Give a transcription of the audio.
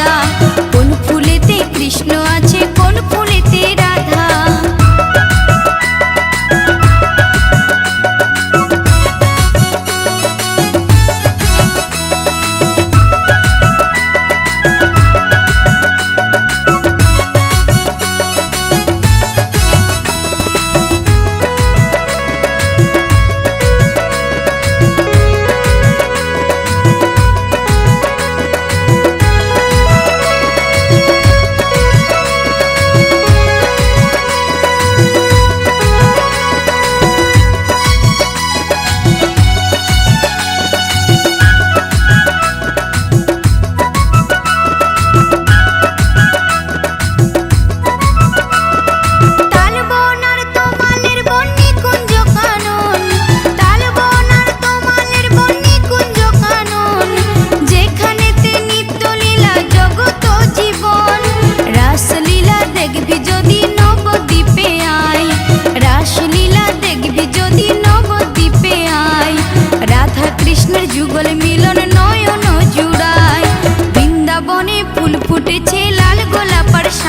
সাদা কোন ফুলেতে কৃষ্ণ আছে কোন ফুলেতে